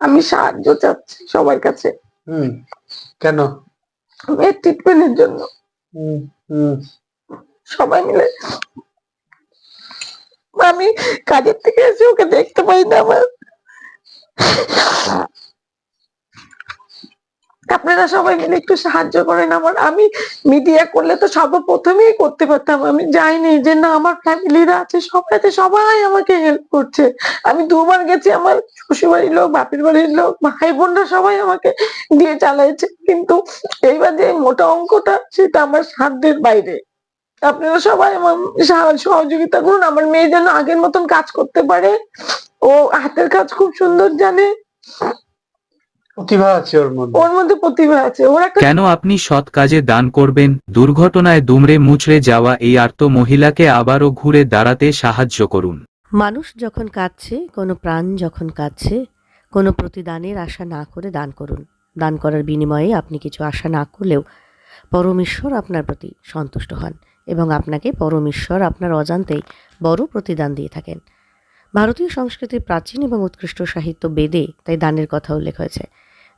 আমি সাহায্য চাচ্ছি সবার কাছে। হুম কেন? মেয়ের ট্রিটমেন্টের জন্য। সবাই মিলে আমি কাজের থেকে এসে ওকে দেখতে পাই না আমার। আপনারা সবাই মিলে একটু সাহায্য করেন আমার। আমি মিডিয়া করলে তো সর্বপ্রথমেই করতে পারতাম। আমি যাইনি যে না, আমার ফ্যামিলিরা আছে, সবাই সবাই আমাকে হেল্প করছে। আমি দুবার গেছি, আমার শ্বশুর বাড়ির লোক, বাপের বাড়ির লোক, ভাই বোনরা সবাই আমাকে দিয়ে চালাইছে। কিন্তু এইবার যে মোটা অঙ্কটা, সেটা আমার সাধ্যের বাইরে। আপনারা সবাই আমার সহযোগিতা করুন। আমার মেয়ে যেন আগের মতন কাজ করতে পারে। ও হাতের কাজ খুব সুন্দর জানে। প্রতিভা আছে ওর মধ্যে। ওর মধ্যে প্রতিভা আছে। ওর একটা কেন আপনি সৎ কাজে দান করবেন? দুর্ঘটনায় দুমড়ে মুচড়ে যাওয়া এই আর্ত মহিলাকে আবারও ঘুরে দাঁড়াতে সাহায্য করুন। মানুষ যখন কাঁদছে কোনো প্রাণ যখন কাঁদছে কোনো প্রতিদানের আশা না করে দান করুন। দান করার বিনিময়ে আপনি কিছু আশা না করলেও পরমেশ্বর আপনার প্রতি সন্তুষ্ট হন এবং আপনাকে পরমেশ্বর আপনার অজান্তেই বড় প্রতিদান দিয়ে থাকেন। ভারতীয় সংস্কৃতির প্রাচীন এবং উৎকৃষ্ট সাহিত্য বেদে তাই দানের কথা উল্লেখ হয়েছে।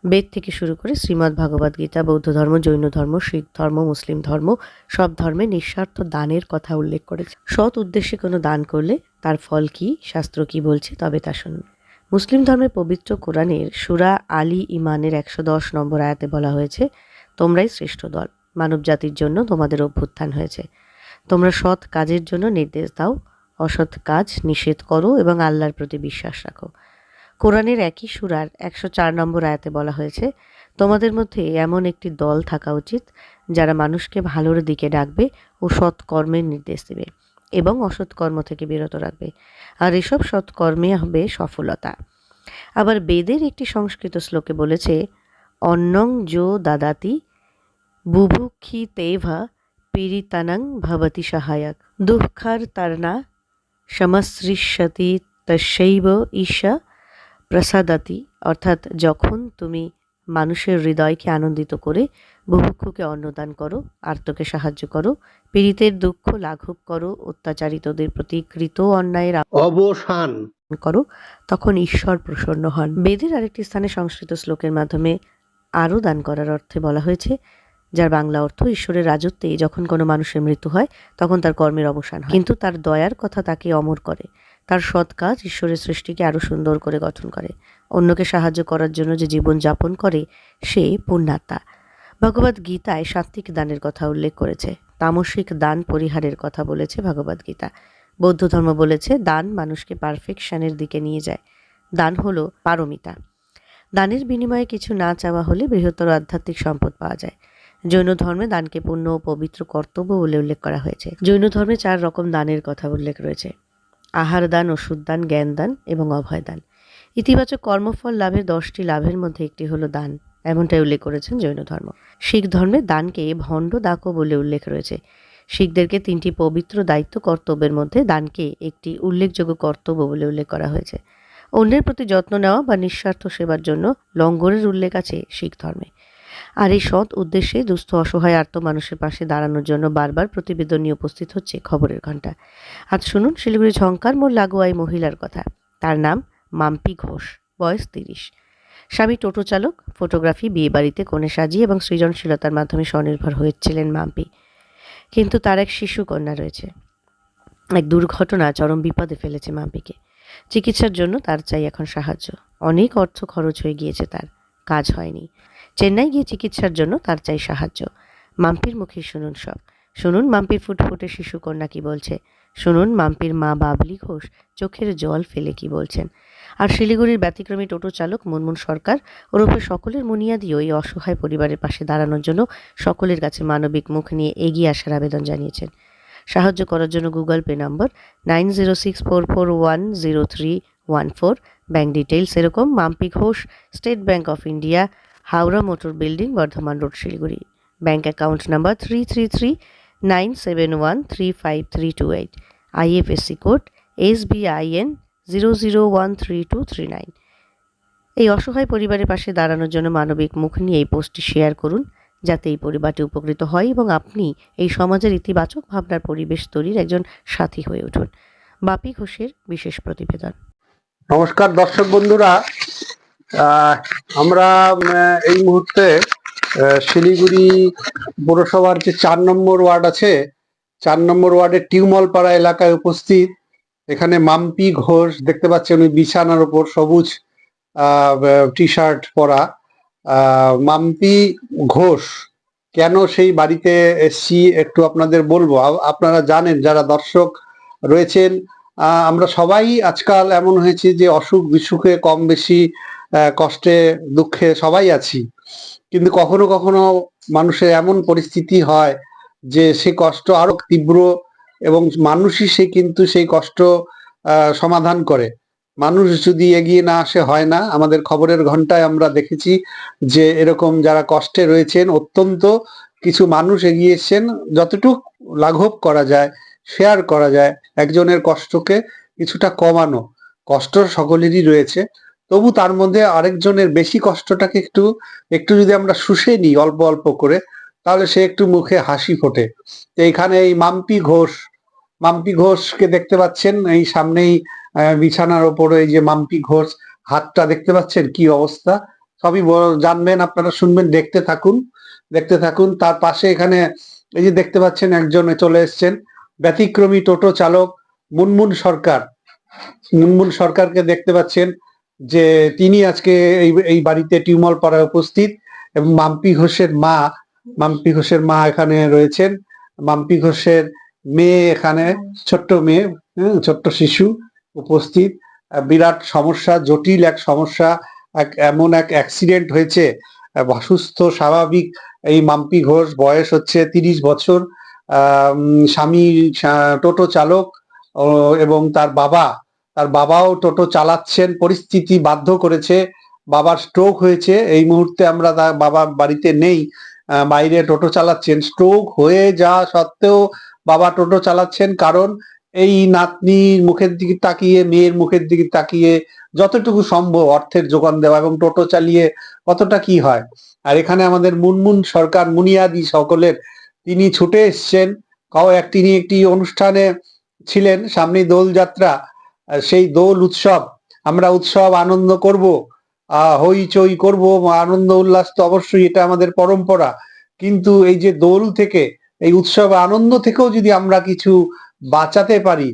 বেদ থেকে শুরু করে শ্রীমদ্ ভাগবত গীতা, বৌদ্ধ ধর্ম, জৈন ধর্ম, শিখ ধর্ম, মুসলিম ধর্ম, সব ধর্মে নিঃস্বার্থ দানের কথা উল্লেখ করেছে। সৎ উদ্দেশ্যে কোনো দান করলে তার ফল কি? শাস্ত্র কি বলছে? তবে তা শুনুন। মুসলিম ধর্মের পবিত্র কোরআনের সুরা আলী ইমানের একশো দশ নম্বর আয়াতে বলা হয়েছে, তোমরাই শ্রেষ্ঠ দল। মানব জাতির জন্য তোমাদের অভ্যুত্থান হয়েছে। তোমরা সৎ কাজের জন্য নির্দেশ দাও। অসৎ কাজ নিষেধ করো এবং আল্লাহর প্রতি বিশ্বাস রাখো। কোরআনের একই সুরার একশো চার নম্বর আয়াতে বলা হয়েছে, তোমাদের মধ্যে এমন একটি দল থাকা উচিত, যারা মানুষকে ভালোর দিকে ডাকবে ও সৎ কর্মের নির্দেশ দেবে এবং অসৎকর্ম থেকে বিরত রাখবে। আর এসব সৎকর্মে হবে সফলতা। আবার বেদের একটি সংস্কৃত শ্লোকে বলেছে অন্নং যো দাদাতি বুভুক্ষি তেভা পীড়িতানং ভবতি সহায়ক। দুঃখার তারনা সমসৃষ্যতি তস্যৈব ঈশা প্রসাদাতি অর্থাৎ যখন তুমি মানুষের হৃদয়কে আনন্দিত করে বুভুক্ষুকে অন্নদান করো আর্তকে সাহায্য করো পীড়িতের দুঃখ লাঘব করো অত্যাচারিতদের প্রতি কৃত অন্যায়ের অবসান। করো তখন ঈশ্বর প্রসন্ন হন। বেদের আরেকটি স্থানে সংস্কৃত শ্লোকের মাধ্যমে আরও দান করার অর্থে বলা হয়েছে যার বাংলা অর্থ ঈশ্বরের রাজত্বে যখন কোনো মানুষের মৃত্যু হয় তখন তার কর্মের অবসান হয়। কিন্তু তার দয়ার কথা তাকে অমর করে। তার সৎ কাজ ঈশ্বরের সৃষ্টিকে আরও সুন্দর করে গঠন করে। অন্যকে সাহায্য করার জন্য যে জীবন যাপন করে, সে পুণ্যাত্মা। ভগবদ গীতায় সাত্ত্বিক দানের কথা উল্লেখ করেছে। তামসিক দান পরিহারের কথা বলেছে ভগবদ গীতা। বৌদ্ধ ধর্ম বলেছে, দান মানুষকে পারফেকশনের দিকে নিয়ে যায়। দান হলো পারমিতা। দানের বিনিময়ে কিছু না চাওয়া হলে বৃহত্তর আধ্যাত্মিক সম্পদ পাওয়া যায়। জৈন ধর্মে দানকে পূর্ণ ও পবিত্র কর্তব্য বলে উল্লেখ করা হয়েছে। জৈন ধর্মে চার রকম দানের কথা উল্লেখ রয়েছে। আহার দান ওষুধ দান জ্ঞান দান এবং অভয় দান ইতিবাচক কর্মফল লাভের দশটি লাভের মধ্যে একটি হলো দান, এমনটাই উল্লেখ করেছেন জৈন ধর্ম। শিখ ধর্মে দানকে ভণ্ড দাকও বলে উল্লেখ রয়েছে। শিখদেরকে তিনটি পবিত্র দায়িত্ব কর্তব্যের মধ্যে দানকে একটি উল্লেখযোগ্য কর্তব্য বলে উল্লেখ করা হয়েছে। অন্যের প্রতি যত্ন নেওয়া বা নিঃস্বার্থ সেবার জন্য লঙ্গরের উল্লেখ আছে শিখ ধর্মে। আর এই সৎ উদ্দেশ্যে দুস্থ, অসহায় আর্ত মানুষের পাশে দাঁড়ানোর জন্য বারবার প্রতিবেদন নিয়ে উপস্থিত হচ্ছে খবরের ঘণ্টা। আজ শুনুন শিলিগুড়ি ঝঙ্কার মোড় লাগোয়া এই মহিলার কথা। তার নাম মাম্পি ঘোষ, বয়স তিরিশ। স্বামী টোটো চালক, ফটোগ্রাফি বিয়ে বাড়িতে কোণে সাজিয়ে এবং সৃজনশীলতার মাধ্যমে স্বনির্ভর হয়েছিলেন মাম্পি। কিন্তু তার এক শিশু কন্যা রয়েছে। এক দুর্ঘটনা, চরম বিপদে ফেলেছে মাম্পিকে। চিকিৎসার জন্য তার চাই এখন সাহায্য। অনেক অর্থ খরচ হয়ে গিয়েছে তার। কাজ হয়নি। চেন্নাই গিয়ে চিকিৎসার জন্য তার চাই সাহায্য। মাম্পির মুখে শুনুন সব। শুনুন মাম্পির ফুটফুটে শিশু কন্যা কি বলছে। শুনুন মাম্পির মা বাবলি ঘোষ চোখের জল ফেলে কি বলছেন। আর শিলিগুড়ির ব্যতিক্রমী টোটো চালক মুনমুন সরকার ওরফে সকলের মুনিয়াদিও এই অসহায় পরিবারের পাশে দাঁড়ানোর জন্য সকলের কাছে মানবিক মুখ নিয়ে এগিয়ে আসার আবেদন জানিয়েছেন। সাহায্য করার জন্য Google Pay number nine zero six four four one zero three one four. Bank details এরকম। Mampi Ghosh, State Bank of India Howrah motor building, Bardhaman road, Siliguri. Bank account number three three three nine seven one three five three two eight. Code S zero zero one three two three nine. এই অসহায় পরিবারের পাশে দাঁড়ানোর জন্য মানবিক মুখ নিয়ে এই পোস্টটি শেয়ার করুন, যাতে এই পরিবারটি উপকৃত হয় এবং আপনি এই সমাজের ইতিবাচক ভাবনার পরিবেশ তৈরির একজন সাথী হয়ে উঠুন। বাপি ঘোষের বিশেষ প্রতিবেদন। নমস্কার দর্শক বন্ধুরা আমরা এই মুহূর্তে শিলিগুড়ি পৌরসভার যে চার নম্বর ওয়ার্ড আছে, চার নম্বর ওয়ার্ডের টিউমলপাড়া এলাকায় উপস্থিত। এখানে মাম্পি ঘোষ, দেখতে পাচ্ছেন উনি বিছানার উপর সবুজ টি শার্ট পরা। মাম্পি ঘোষ, কেন সেই বাড়িতে এসছি একটু আপনাদের বলব? আপনারা জানেন, যারা দর্শক রয়েছেন আমরা সবাই আজকাল এমন হয়েছে যে অসুখ বিসুখে কম বেশি কষ্টে, দুঃখে সবাই আছি। কিন্তু কখনো কখনো মানুষের এমন পরিস্থিতি হয় যে সে কষ্ট আরও তীব্র এবং মানুষই সে কিন্তু সেই কষ্ট সমাধান করে। মানুষ যদি এগিয়ে না আসে, হয় না। আমাদের খবরের ঘন্টায় আমরা দেখেছি যে এরকম যারা কষ্টে রয়েছেন, অত্যন্ত কিছু মানুষ এগিয়ে এসছেন, যতটুক লাঘব করা যায় শেয়ার করা যায়, একজনের কষ্টকে কিছুটা কমানো। কষ্ট সকলেরই রয়েছে। তবু তার মধ্যে আরেকজনের বেশি কষ্টটাকে একটু একটু যদি আমরা শুষে নিই অল্প অল্প করে, তাহলে সে একটু মুখে হাসি ফোটে। এইখানে এই মাম্পি ঘোষ, মাম্পি ঘোষকে দেখতে পাচ্ছেন এই সামনেই বিছানার ওপরে এই যে মাম্পি ঘোষ, হাতটা দেখতে পাচ্ছেন কি অবস্থা? সবই জানবেন, আপনারা শুনবেন, দেখতে থাকুন দেখতে থাকুন। তার পাশে এখানে এই যে দেখতে পাচ্ছেন একজন চলে এসছেন, ব্যতিক্রমী টোটো চালক মুনমুন সরকার। মুনমুন সরকারকে দেখতে পাচ্ছেন। যে তিনি আজকে এই এই বাড়িতে টিউমল পাড়ায় উপস্থিত এবং মাম্পি ঘোষের মা মাম্পি ঘোষের মা এখানে রয়েছেন। মাম্পি ঘোষের মেয়ে এখানে ছোট্ট মেয়ে হুম, ছোট্ট শিশু উপস্থিত। বিরাট সমস্যা জটিল এক সমস্যা এক এমন এক অ্যাক্সিডেন্ট হয়েছে। সুস্থ স্বাভাবিক এই মাম্পি ঘোষ বয়স হচ্ছে তিরিশ বছর। স্বামী টোটো চালক এবং তার বাবা তার বাবাও টোটো চালাচ্ছেন, পরিস্থিতি বাধ্য করেছে, বাবার স্ট্রোক হয়েছে, এই মুহূর্তে আমরা বাবা বাড়িতে নেই বাইরে টোটো চালাচ্ছেন স্ট্রোক হয়ে যাওয়া সত্ত্বেও বাবা টোটো চালাচ্ছেন, কারণ এই নাতনির মুখের দিকে তাকিয়ে, মেয়ের মুখের দিকে তাকিয়ে যতটুকু সম্ভব অর্থের যোগান দেওয়া এবং টোটো চালিয়ে কতটা কি হয়। আর এখানে আমাদের মুনমুন সরকার, মুনিয়াদি সকলের, তিনি ছুটে এসছেন কাও এক তিনি একটি অনুষ্ঠানে ছিলেন সামনে দোলযাত্রা। সেই দোল উৎসব, আমরা উৎসব আনন্দ করব, আহ, হইচই করব, আনন্দ উল্লাস তো অবশ্যই এটা আমাদের পরম্পরা। কিন্তু এই যে দোল থেকে, এই উৎসব আনন্দ থেকেও যদি আমরা কিছু বাঁচাতে পারি,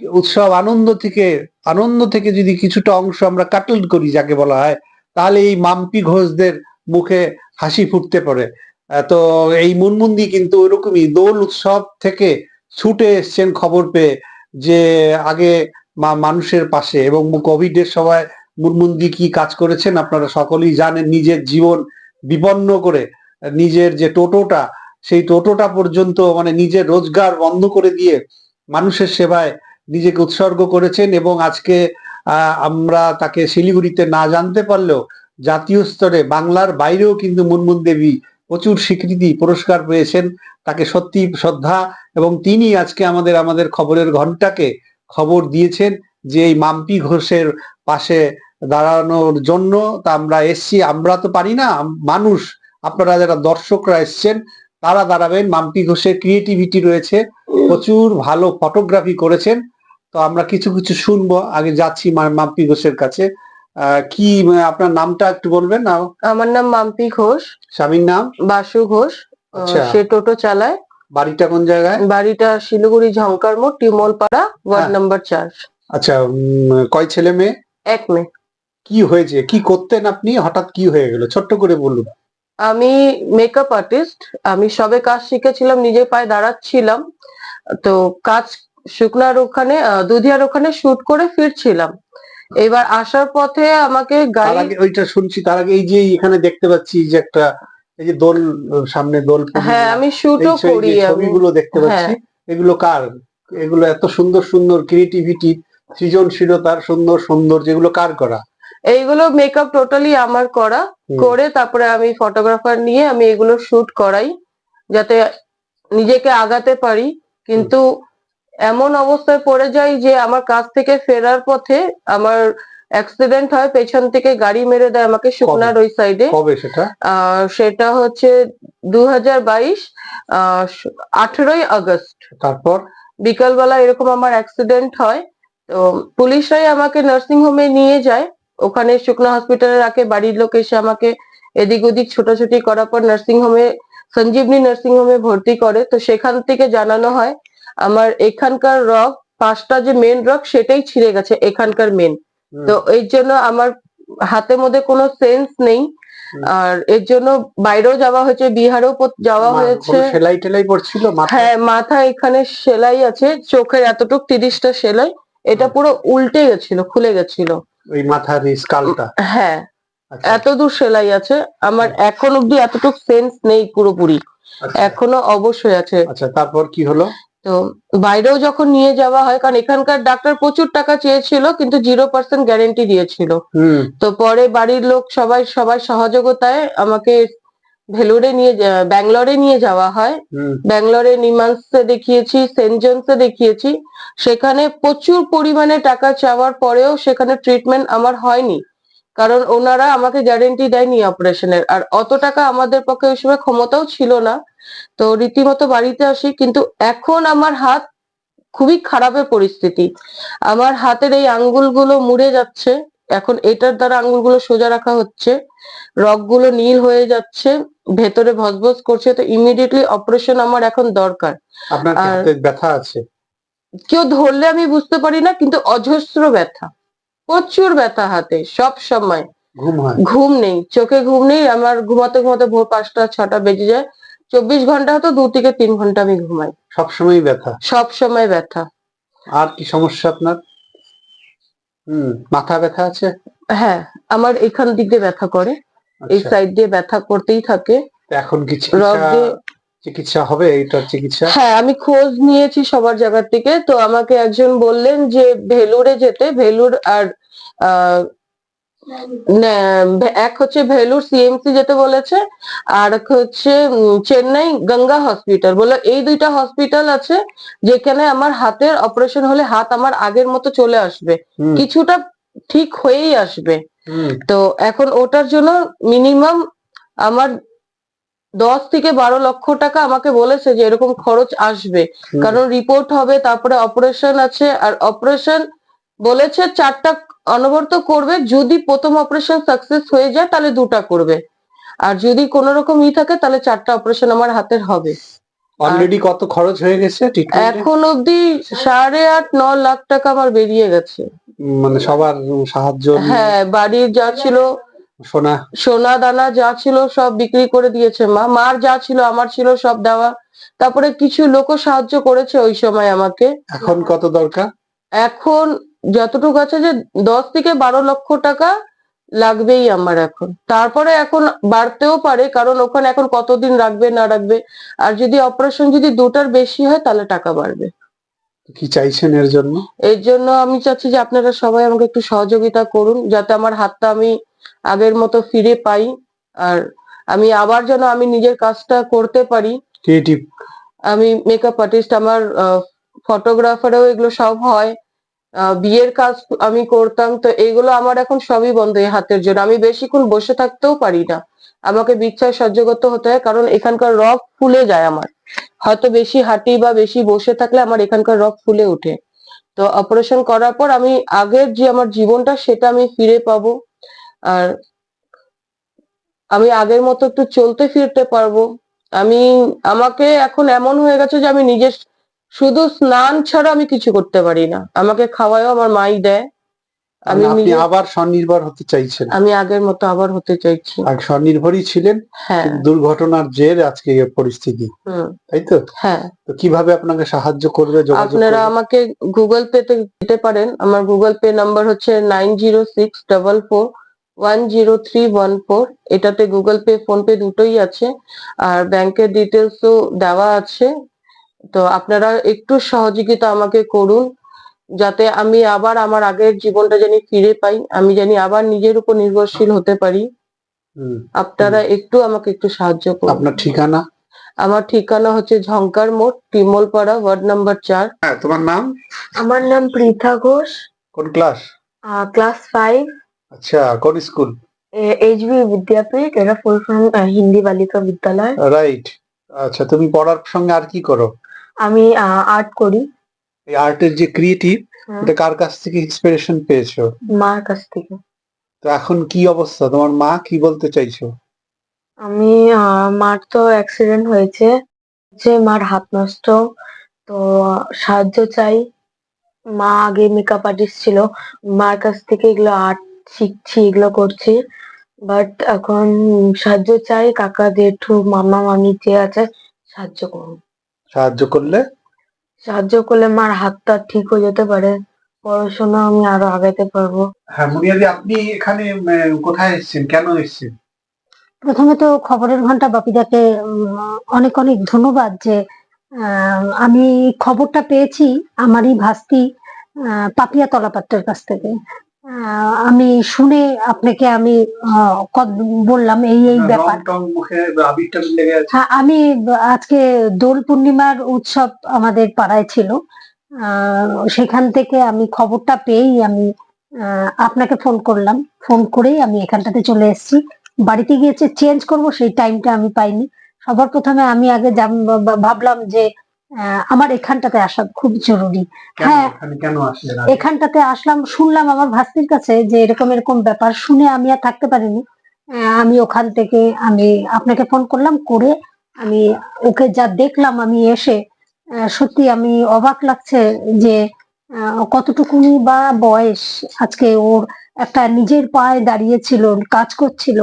উৎসব আনন্দ থেকে আনন্দ থেকে যদি কিছুটা অংশ আমরা কাটল করি, যাকে বলা হয়, তাহলে এই মাম্পি ঘোষদের মুখে হাসি ফুটতে পারে। তো এই মুনমুন্দি কিন্তু ওইরকমই দোল উৎসব থেকে ছুটে এসছেন খবর পেয়ে যে আগে মানুষের পাশে এবং কোভিড এর সময় মুনমুন্দি কি কাজ করেছেন আপনারা সকলেই জানেন, নিজের জীবন বিপন্ন করে, নিজের যে টোটোটা, সেই টোটোটা পর্যন্ত মানে নিজের রোজগার বন্ধ করে দিয়ে মানুষের সেবায় নিজেকে উৎসর্গ করেছেন এবং আজকে আমরা তাকে শিলিগুড়িতে না জানতে পারলেও জাতীয় স্তরে বাংলার বাইরেও কিন্তু মুনমুন দেবী প্রচুর স্বীকৃতি, পুরস্কার পেয়েছেন। তাকে সত্যি শ্রদ্ধা এবং তিনি আজকে আমাদের আমাদের খবরের ঘন্টাকে খবর দিয়েছেন যে এই মাম্পি ঘোষের পাশে দাঁড়ানোর জন্য তা আমরা এসছি। আমরা তো পারি না মানুষ আপনারা যারা দর্শকরা এসছেন তারা দাঁড়াবেন। মাম্পি ঘোষের ক্রিয়েটিভিটি রয়েছে প্রচুর ভালো ফটোগ্রাফি করেছেন। তো আমরা কিছু কিছু শুনব আগে যাচ্ছি মাম্পি ঘোষের কাছে। আহ, কি আপনার নামটা একটু বলবেন? আমার নাম মাম্পি ঘোষ। স্বামীর নাম? বাসু ঘোষ। আচ্ছা। সে টোটো চালায়। বাড়িটা কোন জায়গায়? বাড়িটা শিলিগুড়ি ঝঙ্কার মোড় টিউমল পাড়া ওয়ার্ড হ্যাঁ। নাম্বার চার। আচ্ছা কয় ছেলে মেয়ে? এক মেয়ে। কি হয়েছে? কি করতেন আপনি? হঠাৎ কি হয়ে গেল? ছোট্ট করে বলুন। আমি মেকআপ আর্টিস্ট আমি সবে কাজ শিখেছিলাম নিজের পায়ে দাঁড়াচ্ছিলাম। তো কাজ শুকনার ওখানে দুধিয়ার ওখানে শুট করে ফিরছিলাম। এবার আসার পথে আমাকে গাড়ি ওইটা শুনছি তার আগে এই যে এখানে দেখতে পাচ্ছি যে একটা এই যে দোল সামনে দোল হ্যাঁ আমি শুটও করি আমি। ছবিগুলো দেখতে পাচ্ছি এগুলো কার? এগুলো এত সুন্দর সুন্দর ক্রিয়েটিভিটি সৃজনশীলতার সুন্দর সুন্দর যেগুলো কার করা? এইগুলো মেকআপ টোটালি আমার করা। করে তারপরে আমি ফটোগ্রাফার নিয়ে আমি এগুলো শুট করাই যাতে নিজেকে আগাতে পারি। কিন্তু এমন অবস্থায় পড়ে যাই যে আমার কাজ থেকে ফেরার পথে আমার অ্যাক্সিডেন্ট হয় পেছন থেকে গাড়ি মেরে দেয় আমাকে শুকনার ওই সাইডে কবে সেটা? সেটা হচ্ছে দু হাজার বাইশ আঠেরোই আগস্ট। তারপর? বিকালবেলা এরকম আমার অ্যাক্সিডেন্ট হয় তো পুলিশরাই আমাকে নার্সিং হোমে নিয়ে যায়। ওখানে শুকনো হসপিটালে রাখে বাড়ির লোক এসে আমাকে এদিক ওদিক ছোটাছুটি করার পর নার্সিং হোমে সঞ্জীবনী নার্সিং হোমে ভর্তি করে। তো সেখান থেকে জানানো হয় আমার এখানকার রক পাঁচটা যে মেন রক সেটাই ছিঁড়ে গেছে এখানকার মেন। তো এই জন্য আমার হাতের মধ্যে কোনো সেন্স নেই। আর এর জন্য বাইরেও যাওয়া হয়েছে বিহারেও যাওয়া হয়েছে। সেলাই টেলাই পড়ছিল হ্যাঁ মাথা এখানে সেলাই আছে চোখের এতটুক তিরিশটা সেলাই। এটা পুরো উল্টে গেছিল খুলে গেছিল। ওই মাথার স্কালটা? হ্যাঁ আচ্ছা। এত দূর সেলাই আছে। আমার এখন অব্দি এতটুক সেন্স নেই পুরোপুরি। আচ্ছা। এখনও অবশ্যই আছে। আচ্ছা তারপর কি হলো? তো বাইরেও যখন নিয়ে যাওয়া হয় কারণ এখানকার ডাক্তার প্রচুর টাকা চেয়েছিল কিন্তু জিরো পার্সেন্ট গ্যারেন্টি দিয়েছিল। হুম। তো পরে বাড়ির লোক সবাই সবাই সহযোগিতায় আমাকে ভেলোরে নিয়ে ব্যাঙ্গালোরে নিয়ে যাওয়া হয়। ব্যাঙ্গালোরে নিমান্সে দেখিয়েছি সেন্ট জনসে দেখিয়েছি। সেখানে প্রচুর পরিমাণে টাকা চাওয়ার পরেও সেখানে ট্রিটমেন্ট আমার হয়নি। কারণ ওনারা আমাকে গ্যারেন্টি দেয়নি অপারেশনের আর অত টাকা আমাদের পক্ষে ওই সময় ক্ষমতাও ছিল না। তো রীতিমতো বাড়িতে আসি কিন্তু এখন আমার হাত খুবই খারাপের পরিস্থিতি। আমার হাতের এই আঙ্গুলগুলো মুড়ে যাচ্ছে। এখন এটার দ্বারা আঙ্গুলগুলো সোজা রাখা হচ্ছে। রগগুলো নীল হয়ে যাচ্ছে। ভেতরে ভসভস করছে। তো ইমিডিয়েটলি অপারেশন আমার এখন দরকার। আপনার আর- ব্যথা আছে? কেউ ধরলে আমি বুঝতে পারি না কিন্তু অজস্র ব্যথা। প্রচুর ব্যথা হাতে সব সময়। ঘুম হয়। ঘুম নেই চোখে ঘুম নেই আমার ঘুমাতে ঘুমাতে ভোর পাঁচটা ছটা বেজে যায়। চব্বিশ ঘণ্টা হয়তো দু থেকে তিন ঘণ্টা আমি ঘুমাই। সবসময় ব্যথা? সব সময় ব্যথা। আর কি সমস্যা আপনার? হুম মাথা ব্যথা আছে? হ্যাঁ আমার এখান দিক দিয়ে ব্যথা করে। এই আচ্ছা। সাইড দিয়ে ব্যথা করতেই থাকে। এখন কি চিকিৎসা হবে এইটার চিকিৎসা? হ্যাঁ আমি খোঁজ নিয়েছি সবার জায়গা থেকে। তো আমাকে একজন বললেন যে ভেলুরে যেতে ভেলুর আর এক হচ্ছে ভেলুর সিএমসি যেতে বলেছে আর হচ্ছে চেন্নাই গঙ্গা হসপিটাল। বলে এই দুইটা হসপিটাল আছে যেখানে আমার হাতের অপারেশন হলে হাত আমার আগের মতো চলে আসবে। কিছুটা ঠিক হয়েই আসবে। তো এখন ওটার জন্য মিনিমাম আমার দশ থেকে বারো লক্ষ টাকা আমাকে বলেছে যে এরকম খরচ আসবে। কারণ রিপোর্ট হবে তারপরে অপারেশন আছে আর অপারেশন বলেছে চারটা অনবরত করবে যদি প্রথম অপারেশন সাকসেস হয়ে যায় তাহলে দুটা করবে। আর যদি কোনো রকম ই থাকে তাহলে চারটা অপারেশন আমার হাতের হবে। অলরেডি কত খরচ হয়ে গেছে এখন অবধি সাড়ে আট ন লাখ টাকা আমার বেরিয়ে গেছে। মানে সবার সাহায্য হ্যাঁ বাড়ির যা ছিল সোনা? সোনা দানা যা ছিল সব বিক্রি করে দিয়েছে মা। মার যা ছিল আমার ছিল সব দেওয়া। তারপরে কিছু লোকও সাহায্য করেছে ওই সময় আমাকে। এখন কত দরকার? এখন যতটুকু আছে যে দশ থেকে বারো লক্ষ টাকা লাগবেই আমার এখন। তারপরে এখন বাড়তেও পারে কারণ ওখানে এখন কতদিন রাখবে না রাখবে? আর যদি অপারেশন যদি দুটার বেশি হয় তাহলে টাকা বাড়বে। কি চাইছেন এর জন্য? এর জন্য আমি চাচ্ছি যে আপনারা সবাই আমাকে একটু সহযোগিতা করুন যাতে আমার হাতটা আমি আগের মতো ফিরে পাই। আর আমি আবার যেন আমি নিজের কাজটা করতে পারি। ক্রিয়েটিভ আমি মেকআপ আর্টিস্ট আমার ফটোগ্রাফারও এগুলো সব হয়। বিয়ের কাজ আমি করতাম, তো এগুলো আমার এখন সবই বন্ধ এই হাতের জন্য আমি বেশিক্ষণ বসে থাকতেও পারি না। আমাকে বিচ্ছায় সহ্য করতে হতে হয়, কারণ এখানকার রক ফুলে যায় আমার। হয়তো বেশি হাঁটি বা বেশি বসে থাকলে আমার এখানকার রক ফুলে ওঠে। তো অপারেশন করার পর আমি আগের যে আমার জীবনটা, সেটা আমি ফিরে পাবো। আর আমি আগের মতো একটু চলতে ফিরতে পারব। আমি, আমাকে এখন এমন হয়ে গেছে যে আমি নিজের শুধু স্নান ছাড়া আমি কিছু করতে পারি না। আমাকে খাওয়ায়ও আমার মাই দেয়। আমি আপনি আবার স্বনির্ভর হতে চাইছেন। আমি আগের মতো আবার হতে চাইছি। আর স্বনির্ভরই ছিলেন হ্যাঁ। দুর্ঘটনার জের আজকে এই পরিস্থিতি। তাই তো? হ্যাঁ। তো কীভাবে আপনাকে সাহায্য করবে আপনারা আমাকে গুগল পে তে দিতে পারেন। আমার গুগল পে নাম্বার হচ্ছে nine zero six double four one zero three one four এটাতে গুগল পে ফোন পে দুটোই আছে। আর ব্যাংকের ডিটেলসও দেওয়া আছে। তো আপনারা একটু সহযোগিতা আমাকে করুন যাতে আমি আবার আমার আগের জীবনটা জানি ফিরে পাই। আমি জানি আবার নিজের উপর নির্ভরশীল হতে পারি। আপনারা একটু আমাকে একটু সাহায্য করুন। আপনার ঠিকানা? আমার ঠিকানা হচ্ছে ঝঙ্কার মোড় টিমলপাড়া ওয়ার্ড নাম্বার চার। হ্যাঁ তোমার নাম? আমার নাম পৃথা ঘোষ। কোন ক্লাস? Class five. আচ্ছা কোন স্কুল? এইচবি বিদ্যাপীঠ এটা ফুল ফর্ম হিন্দি বালিকা বিদ্যালয়। রাইট। আচ্ছা তুমি পড়ার সঙ্গে আর কি করো? আমি আর্ট করি। এই আর্টের যে ক্রিয়েটিভ এটা কার কাছ থেকে ইন্সপিরেশন পেয়েছ? মার কাছ থেকে। তো এখন কি অবস্থা? তোমার মা কি বলতে চাইছো? আমি মার তো অ্যাক্সিডেন্ট হয়েছে। যে মার হাত নষ্ট তো সাহায্য চাই। মা আগে মেকআপ আর্টিস্ট ছিল। মার কাছ থেকে এগুলো আর্ট শিখছি এগুলো করছি। বাট এখন সাহায্য চাই। কাকা জেঠু মামা মামি যে আছে সাহায্য করুন। সাহায্য করলে? সাহায্য করলে মার হাতটা ঠিক হয়ে যেতে পারে। পড়াশোনা আমি আরও আগাইতে পারব। হ্যাঁ মুনিয়াদি আপনি এখানে উম, কোথায় এসেছেন? কেন এসেছেন? প্রথমে তো খবরের ঘণ্টা বাপিদাকে উম, অনেক অনেক ধন্যবাদ যে আহ, আমি খবরটা পেয়েছি। আমারই ভাস্তি পাপিয়া তলাপাত্রের কাছ থেকে। আমি শুনে আপনাকে আমি বললাম এই এই ব্যাপার। হ্যাঁ আমি আজকে দোল পূর্ণিমার উৎসব আমাদের পাড়ায় ছিল। সেখান থেকে আমি খবরটা পেয়েই আমি আহ, আপনাকে ফোন করলাম। ফোন করেই আমি এখানটাতে চলে এসেছি। বাড়িতে গিয়েছে চেঞ্জ করব সেই টাইমটা আমি পাইনি। সবার প্রথমে আমি আগে ভাবলাম যে আমার এখানটাতে আসা খুব জরুরি। হ্যাঁ। এখানটাতে আসলাম শুনলাম আমার ভাস্তির কাছে যে এরকম এরকম ব্যাপার শুনে আমি আর থাকতে পারিনি। আমি ওখান থেকে আমি আপনাকে ফোন করলাম করে আমি ওকে যা দেখলাম আমি এসে সত্যি আমি অবাক লাগছে যে আহ, কতটুকুনি বা বয়স আজকে ওর একটা নিজের পায়ে দাঁড়িয়েছিল কাজ করছিল।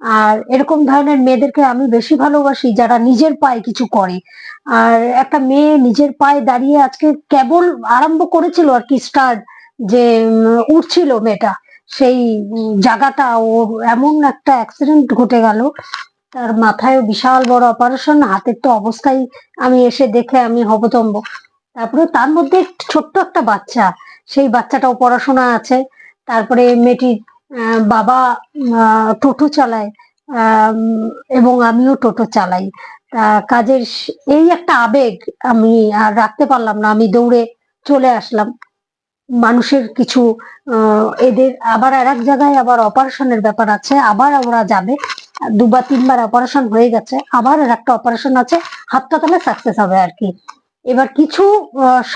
আর এরকম ধরনের মেয়েদেরকে আমি বেশি ভালোবাসি যারা নিজের পায়ে কিছু করে। আর একটা মেয়ে নিজের পায়ে দাঁড়িয়ে আজকে কেবল আরম্ভ করেছিল আর কি স্টার্ট যে উঠছিল মেয়েটা। সেই জায়গাটা ওর এমন একটা অ্যাক্সিডেন্ট ঘটে গেল। তার মাথায় বিশাল বড় অপারেশন হাতের তো অবস্থায় আমি এসে দেখে আমি হবতম্ব। তারপরে তার মধ্যে ছোট্ট একটা বাচ্চা সেই বাচ্চাটাও পড়াশোনা আছে। তারপরে মেয়েটির আহ, বাবা টোটো চালায় এবং আমিও টোটো চালাই। কাজের এই একটা আবেগ আমি আর রাখতে পারলাম না। আমি দৌড়ে চলে আসলাম। মানুষের কিছু এদের, আবার আর এক জায়গায় আবার অপারেশনের ব্যাপার আছে। আবার ওরা যাবে। দুবার, তিনবার অপারেশন হয়ে গেছে। আবার আর একটা অপারেশন আছে। হাতটা তাহলে সাকসেস হবে আর কি। এবার কিছু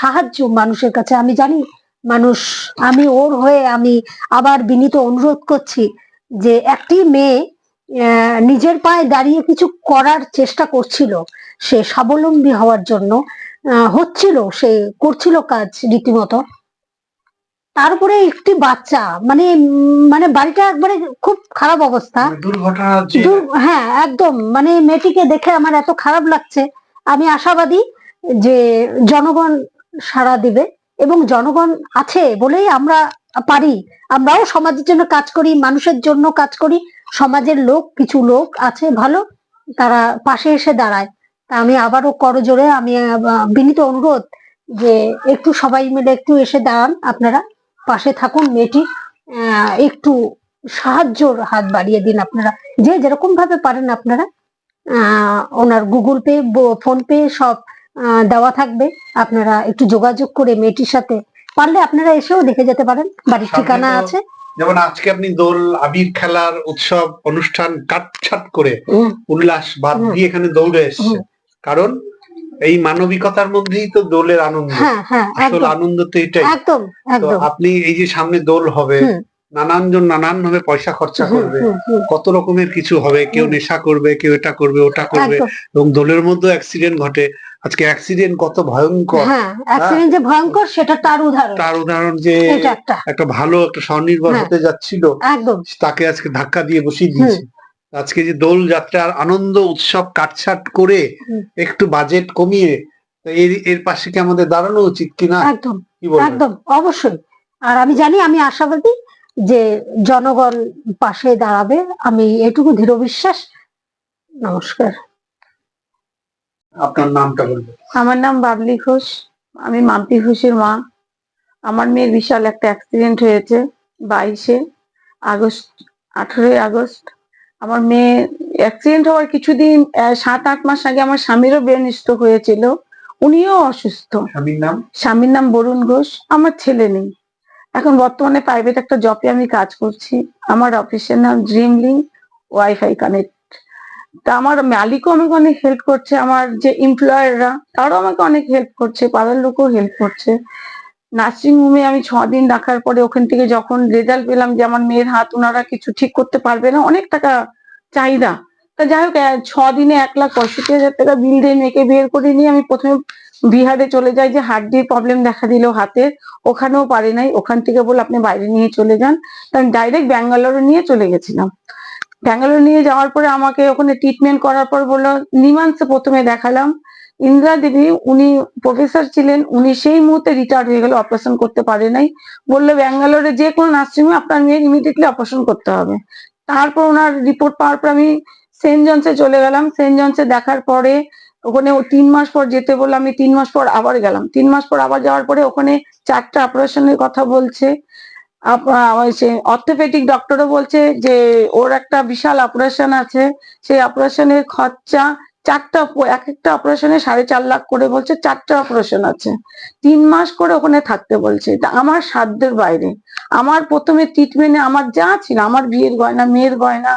সাহায্য মানুষের কাছে। আমি জানি মানুষ আমি ওর হয়ে আমি আবার বিনীত অনুরোধ করছি যে একটি মেয়ে নিজের পায়ে দাঁড়িয়ে কিছু করার চেষ্টা করছিল। সে স্বাবলম্বী হওয়ার জন্য হচ্ছিল সে করছিল কাজ রীতিমতো। তারপরে একটি বাচ্চা মানে মানে বাড়িটা একবারে খুব খারাপ অবস্থা। মানে হ্যাঁ একদম। মানে মেয়েটিকে দেখে আমার এত খারাপ লাগছে। আমি আশাবাদী যে জনগণ সাড়া দিবে। এবং জনগণ আছে বলেই আমরা পারি। আমরাও সমাজের জন্য কাজ করি মানুষের জন্য কাজ করি। সমাজের লোক কিছু লোক আছে ভালো তারা পাশে এসে দাঁড়ায়। তা আমি আবারও করজোরে আমি বিনীত অনুরোধ যে একটু সবাই মিলে একটু এসে দাঁড়ান আপনারা পাশে থাকুন মেয়েটি একটু সাহায্যর হাত বাড়িয়ে দিন আপনারা। যে যেরকম ভাবে পারেন আপনারা আহ, ওনার গুগল পে ফোন পে সব দেওয়া থাকবে। আপনারা একটু যোগাযোগ করে মেয়েটির সাথে পারলে আপনারা এসেও দেখে যেতে পারেন। বাড়ির ঠিকানা আছে। যেমন আজকে আপনি দোল আবির খেলার উৎসব অনুষ্ঠান কাটছাট করে উল্লাস বাদ। দিয়ে এখানে দৌড়ে এসছে কারণ এই মানবিকতার মধ্যেই তো দোলের আনন্দ। হ্যাঁ হ্যাঁ আসল আনন্দ তো এটাই। একদম আপনি এই যে সামনে দোল হবে হুম। নানান জন নানান ভাবে পয়সা খরচা করবে কত রকমের কিছু হবে কেউ নেশা করবে কেউ এটা করবে ওটা করবে এবং দোলের মধ্যে অ্যাক্সিডেন্ট ঘটে। আজকে অ্যাক্সিডেন্ট কত ভয়ঙ্কর। হ্যাঁ অ্যাক্সিডেন্ট যে ভয়ঙ্কর সেটা তার উদাহরণ। তার উদাহরণ যে একটা। একটা ভালো একটা স্বনির্ভর হ্যাঁ। হতে যাচ্ছিল তাকে আজকে ধাক্কা দিয়ে বসিয়ে দিয়েছে। আজকে যে দোল যাত্রার আনন্দ উৎসব কাটছাট করে একটু বাজেট কমিয়ে এর এর পাশে কি আমাদের দাঁড়ানো উচিত কিনা? একদম। একদম। অবশ্যই। আর আমি জানি আমি আশাবাদী যে জনগণ পাশে দাঁড়াবে আমি এটুকু দৃঢ় বিশ্বাস। নমস্কার। আপনার নামটা বলবেন আমার নাম বাবলি ঘোষ আমি মাম্পি ঘোষের মা। আমার মেয়ের বিশাল একটা অ্যাক্সিডেন্ট হয়েছে বাইশে আগস্ট আঠেরোই আগস্ট। আমার মেয়ে অ্যাক্সিডেন্ট হওয়ার কিছুদিন সাত আট মাস আগে আমার স্বামীরও ব্রেন স্ট্রোক হয়েছিল। উনিও অসুস্থ। স্বামীর নাম? স্বামীর নাম বরুণ ঘোষ। আমার ছেলে নেই। এখন বর্তমানে প্রাইভেট একটা জবে আমি কাজ করছি। আমার অফিসের নাম ড্রিম লিঙ্ক ওয়াইফাই কানেক্ট তা আমার মালিকও আমাকে অনেক হেল্প করছে, আমার যে এমপ্লয়াররা তারাও আমাকে অনেক হেল্প করছে, পাড়ার লোকও হেল্প করছে। নার্সিং হোমে আমি ছ দিন রাখার পরে ওখান থেকে যখন রেজাল্ট পেলাম যে আমার মেয়ের হাত ওনারা কিছু ঠিক করতে পারবে না, অনেক টাকা চাহিদা। তা যাই হোক ছ দিনে এক লাখ পঁয়ষট্টি হাজার টাকা বিল দিয়ে মেয়েকে বের করে নিয়ে আমি প্রথমে বিহারে চলে যাই যে হাড্ডির প্রবলেম দেখা দিল হাতের ওখানেও পারে নাই, ওখান থেকে বলে আপনি বাইরে নিয়ে চলে যান। আমি ডাইরেক্ট ব্যাঙ্গালোরে নিয়ে চলে গেছিলাম। ব্যাঙ্গালোর নিয়ে যাওয়ার পরে আমাকে ওখানে ট্রিটমেন্ট করার পর বলল, নিমান্সে প্রথমে দেখালাম। ইন্দিরা দেবী, উনি প্রফেসর ছিলেন, উনি সেই মুহূর্তে রিটায়ার্ড হয়ে গেল অপারেশন করতে পারে নাই। বলল, ব্যাঙ্গালোরে যে কোনো নার্সিংহোমে আপনার মেয়ের ইমিডিয়েটলি অপারেশন করতে হবে। তারপর ওনার রিপোর্ট পাওয়ার পর আমি সেন্ট জনসে চলে গেলাম। সেন্ট জনসে দেখার পরে ওখানে তিন মাস পর যেতে বলল, আমি তিন মাস পর আবার গেলাম। তিন মাস পর আবার যাওয়ার পরে ওখানে চারটা অপারেশনের কথা বলছে। অর্থোপেডিক ডক্টরও বলছে যে, ওর একটা বিশাল অপারেশন আছে। সেই অপারেশনের খরচা চারটা এক একটা অপারেশনে সাড়ে চার লাখ করে বলছে, চারটা অপারেশন আছে। তিন মাস করে ওখানে থাকতে বলছে। তা আমার সাধ্যের বাইরে। আমার প্রথমে ট্রিটমেন্টে আমার যা ছিল, আমার বিয়ের গয়না, মেয়ের গয়না,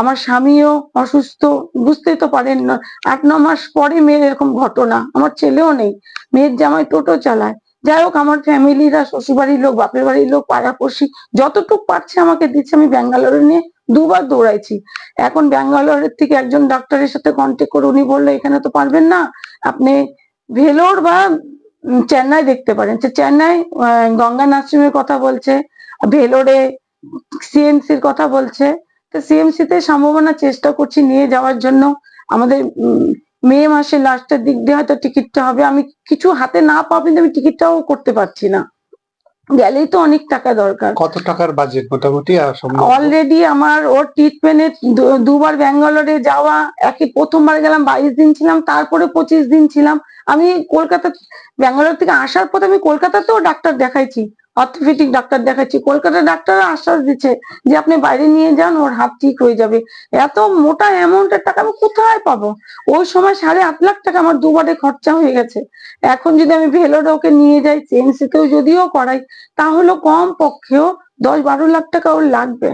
আমার স্বামীও অসুস্থ, বুঝতেই তো পারেন না আট ন মাস পরে মেয়ের এরকম ঘটনা, আমার ছেলেও নেই, মেয়ের জামাই টোটো চালায়। যাই হোক, আমার ফ্যামিলিরা শ্বশুরবাড়ির লোক, বাপের বাড়ির লোক, পাড়াপড়শি, যতটুকু পারছে আমাকে দিচ্ছে, আমি ব্যাঙ্গালোরে নিয়ে দুবার দৌড়াইছি। এখন ব্যাঙ্গালোরের থেকে একজন ডাক্তারের সাথে কন্ট্যাক্ট করে উনি বলল, এখানে তো পারবেন না, আপনি ভেলোর বা চেন্নাই দেখতে পারেন। চেন্নাই গঙ্গা নাশ্রমের কথা বলছে, ভেলোরে সিএমসির কথা বলছে। তো সিএমসি তে সম্ভাবনা চেষ্টা করছি নিয়ে যাওয়ার জন্য। আমাদের মে মাসে লাস্টের দিক দিয়ে হয়তো টিকিটটা হবে। আমি কিছু হাতে না পাওয়া কিন্তু আমি টিকিটটাও করতে পারছি না। গেলেই তো অনেক টাকা দরকার। কত টাকার বাজেট মোটামুটি? আর সম্ভব অলরেডি আমার ওর ট্রিটমেন্টে দুবার ব্যাঙ্গালোরে যাওয়া একই প্রথমবার গেলাম বাইশ দিন ছিলাম তারপরে পঁচিশ দিন ছিলাম। আমি কলকাতা ব্যাঙ্গালোর থেকে আসার পথে আমি কলকাতাতেও ডাক্তার দেখাইছি। অর্থোপেডিক ডাক্তার দেখাচ্ছি। কলকাতার ডাক্তার আশ্বাস দিচ্ছে যে আপনি বাইরে নিয়ে যান ওর হাত ঠিক হয়ে যাবে। এত মোটা অ্যামাউন্টের টাকা আমি কোথায় পাবো? ওই সময় সাড়ে আট লাখ টাকা আমার দুবারে খরচা হয়ে গেছে। এখন যদি আমি ভেলোরে ওকে নিয়ে যাই চেন্সিতেও যদিও করাই তাহলে কম পক্ষেও দশ বারো লাখ টাকা ওর লাগবে।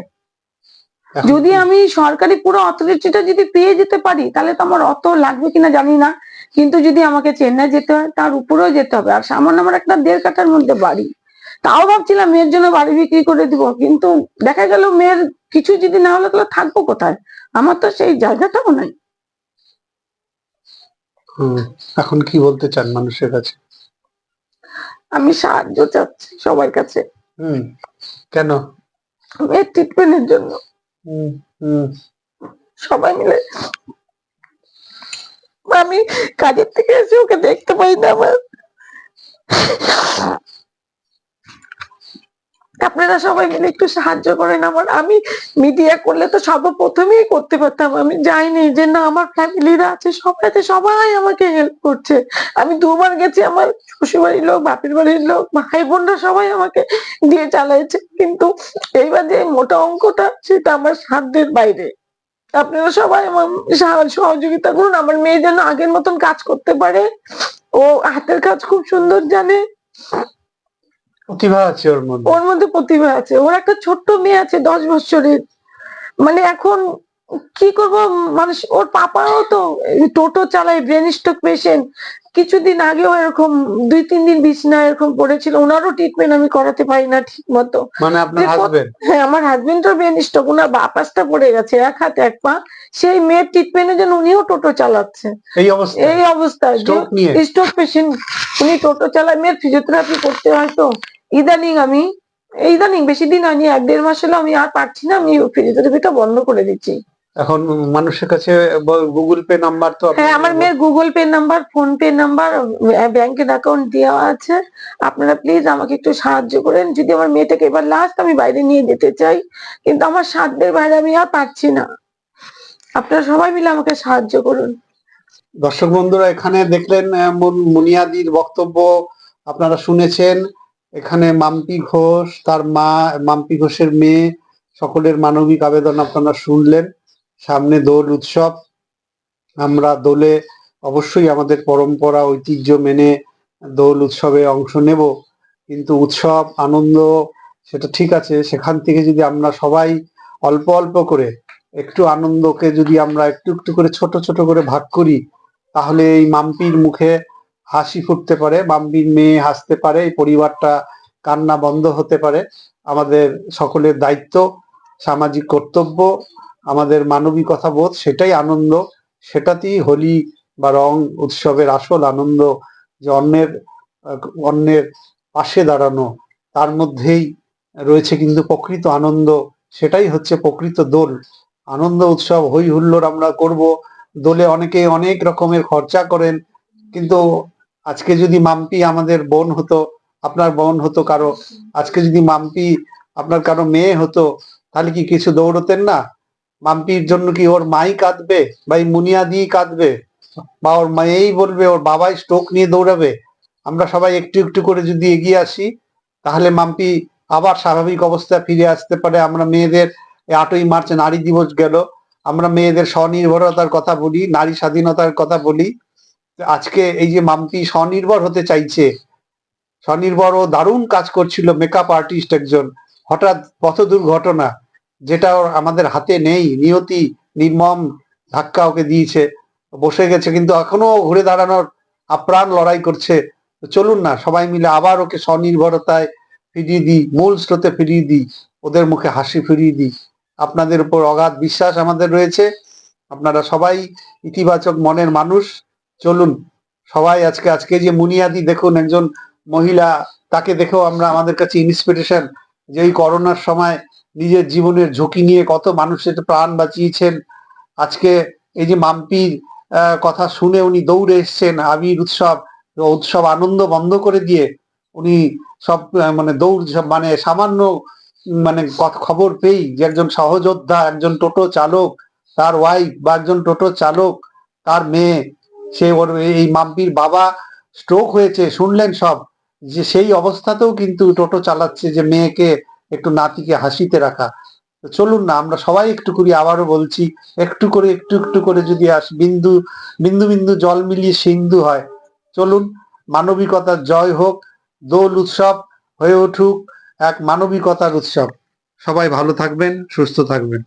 যদি আমি সরকারি পুরো অথরিটিটা যদি পেয়ে যেতে পারি তাহলে তো আমার অত লাগবে কিনা জানি না। কিন্তু যদি আমাকে চেন্নাই যেতে হয় তার উপরেও যেতে হবে। আর সামান্য আমার একটা দেড় কাঠার মধ্যে বাড়ি। তাও ভাবছিলাম মেয়ের জন্য বাড়ি বিক্রি করে দিব কিন্তু দেখা গেল মেয়ের কিছু যদি না হলো তাহলে থাকব কোথায়? আমার তো সেই জায়গাটাও নাই। এখন কি বলতে চান মানুষের কাছে? আমি সাহায্য চাচ্ছি সবার কাছে। হুম কেন? মেয়ের ট্রিটমেন্টের জন্য। সবাই মিলে আমি কাজের থেকে এসে ওকে দেখতে পাই না আমার। আপনারা সবাই মিলে একটু সাহায্য করেন আমার। আমি মিডিয়া করলে তো সর্বপ্রথমেই করতে পারতাম। আমি যাইনি যে না, আমার ফ্যামিলিরা আছে, সবাই সবাই আমাকে হেল্প করছে। আমি দুবার গেছি আমার শ্বশুরবাড়ির লোক, বাপের বাড়ির লোক, ভাই বোনরা সবাই আমাকে দিয়ে চালাইছে। কিন্তু এইবার যে মোটা অঙ্কটা, সেটা আমার সাধ্যের বাইরে। আপনারা সবাই আমার সহযোগিতা করুন। আমার মেয়ে যেন আগের মতন কাজ করতে পারে। ও হাতের কাজ খুব সুন্দর জানে। প্রতিভা আছে ওর মধ্যে? ওর মধ্যে প্রতিভা আছে। ওর একটা ছোট্ট মেয়ে আছে দশ বছরের। মানে এখন কি করব? মানুষ ওর পাপাও তো টোটো চালায় ব্রেন স্ট্রোক পেশেন্ট কিছুদিন আগেও এরকম দুই তিন দিন বিছনায় এরকম পড়েছিল। ওনারও ট্রিটমেন্ট আমি করাতে পারি না ঠিক মতো মানে আপনার হাজবেন্ড হ্যাঁ আমার হাজবেন্ডের ব্রেন স্ট্রোক ওনার বাপাসটা পড়ে গেছে এক হাতে এক পা। সেই মেয়ের ট্রিটমেন্টের জন্য উনিও টোটো চালাচ্ছে। এই অবস্থা এই অবস্থায়। স্ট্রোক পেশেন্ট উনি টোটো চালায়। মেয়ের ফিজিওথেরাপি করতে হয় তো। ইদানিং আমি ইদানিং বেশি দিন হয়নি এক দেড় মাস হলো আমি আর পারছি না আমি ফিজিওথেরাপিটা বন্ধ করে দিচ্ছি। এখন মানুষের কাছে গুগল পে নাম্বার তো হ্যাঁ আমার মেয়ের Google Pay number PhonePe number ব্যাংকের অ্যাকাউন্ট দেওয়া আছে। আপনারা প্লিজ আমাকে একটু সাহায্য করেন যদি আমার মেয়েটাকে এবার লাস্ট আমি বাইরে নিয়ে যেতে চাই কিন্তু আমার সাধ্যের বাইরে আমি আর পারছি না। আপনারা সবাই মিলে আমাকে সাহায্য করুন। দর্শক বন্ধুরা এখানে দেখলেন মুনিয়াদির বক্তব্য আপনারা শুনেছেন। এখানে মাম্পি ঘোষ, তার মা, মাম্পি ঘোষের মেয়ে, সকলের মানবিক আবেদন আপনারা শুনলেন। সামনে দোল উৎসব। আমরা দোলে অবশ্যই আমাদের পরম্পরা, ঐতিহ্য মেনে দোল উৎসবে অংশ নেব। কিন্তু উৎসব, আনন্দ, সেটা ঠিক আছে। সেখান থেকে যদি আমরা সবাই অল্প অল্প করে একটু আনন্দকে যদি আমরা একটু একটু করে ছোট ছোট করে ভাগ করি, তাহলে এই মাম্পির মুখে হাসি ফুটতে পারে মাম্পির মেয়ে হাসতে পারে, এই পরিবারটা কান্না বন্ধ হতে পারে। আমাদের সকলের দায়িত্ব, সামাজিক কর্তব্য, আমাদের মানবিকতা বোধ সেটাই আনন্দ। সেটাতেই হোলি বা রং উৎসবের আসল আনন্দ যে অন্যের অন্যের পাশে দাঁড়ানো, তার মধ্যেই রয়েছে কিন্তু প্রকৃত আনন্দ। সেটাই হচ্ছে প্রকৃত দোল। আনন্দ উৎসব হই হুল্লোড় আমরা করব। দোলে অনেকে অনেক রকমের খরচা করেন, কিন্তু আজকে যদি মাম্পি আমাদের বোন হতো, আপনার বোন হতো কারও, আজকে যদি মাম্পি আপনার কারও মেয়ে হতো, তাহলে কি কিছু দৌড়তেন না? মাম্পির জন্য কি ওর মাই কাঁদবে বা এই দিয়ে কাঁদবে? বা ওর মায়েই বলবে, ওর বাবাই স্ট্রোক নিয়ে দৌড়াবে? আমরা সবাই একটু একটু করে যদি এগিয়ে আসি, তাহলে মাম্পি আবার স্বাভাবিক অবস্থায় ফিরে আসতে পারে। আমরা মেয়েদের আটই মার্চ নারী দিবস গেল, আমরা মেয়েদের স্বনির্ভরতার কথা বলি, নারী স্বাধীনতার কথা বলি। আজকে এই যে মাম্পি স্বনির্ভর হতে চাইছে, স্বনির্ভর ও দারুণ কাজ করছিল মেকআপ আর্টিস্ট একজন, হঠাৎ পথ দুর্ঘটনা যেটা আমাদের হাতে নেই, নিয়তি, নির্মম ধাক্কা ওকে দিয়েছে, বসে গেছে কিন্তু এখনও ঘুরে দাঁড়ানোর আপ্রাণ লড়াই করছে। চলুন না, সবাই মিলে আবার ওকে স্বনির্ভরতায় ফিরিয়ে দিই, মূল স্রোতে ফিরিয়ে দিই, ওদের মুখে হাসি ফিরিয়ে দিই। আপনাদের উপর অগাধ বিশ্বাস আমাদের রয়েছে, আপনারা সবাই ইতিবাচক মনের মানুষ চলুন, সবাই আজকে আজকে যে মুনিয়াদি দেখুন, একজন মহিলা, তাকে দেখেও আমরা আমাদের কাছে ইন্সপিরেশন যে এই করোনার সময় নিজের জীবনের ঝুঁকি নিয়ে কত মানুষের প্রাণ বাঁচিয়েছেন। আজকে এই যে মাম্পির কথা শুনে উনি দৌড়ে এসছেন, আবির উৎসব উৎসব আনন্দ বন্ধ করে দিয়ে উনি সব মানে দৌড় মানে সামান্য মানে খবর পেয়েই যে একজন সহযোদ্ধা, একজন টোটো চালক, তার ওয়াইফ বা একজন টোটো চালক, তার মেয়ে সে ওর এই মাম্পির বাবা স্ট্রোক হয়েছে, শুনলেন সব। যে সেই অবস্থাতেও কিন্তু টোটো চালাচ্ছে যে মেয়েকে একটু নাতিকে হাসিতে রাখা। চলুন না, আমরা সবাই একটু করি আবারও বলছি, একটু করে, একটু একটু করে যদি আস বিন্দু বিন্দু বিন্দু জল মিলিয়ে সিন্ধু হয়। চলুন, মানবিকতার জয় হোক, দোল উৎসব হয়ে উঠুক, এক মানবিকতার উৎসব। সবাই ভালো থাকবেন, সুস্থ থাকবেন।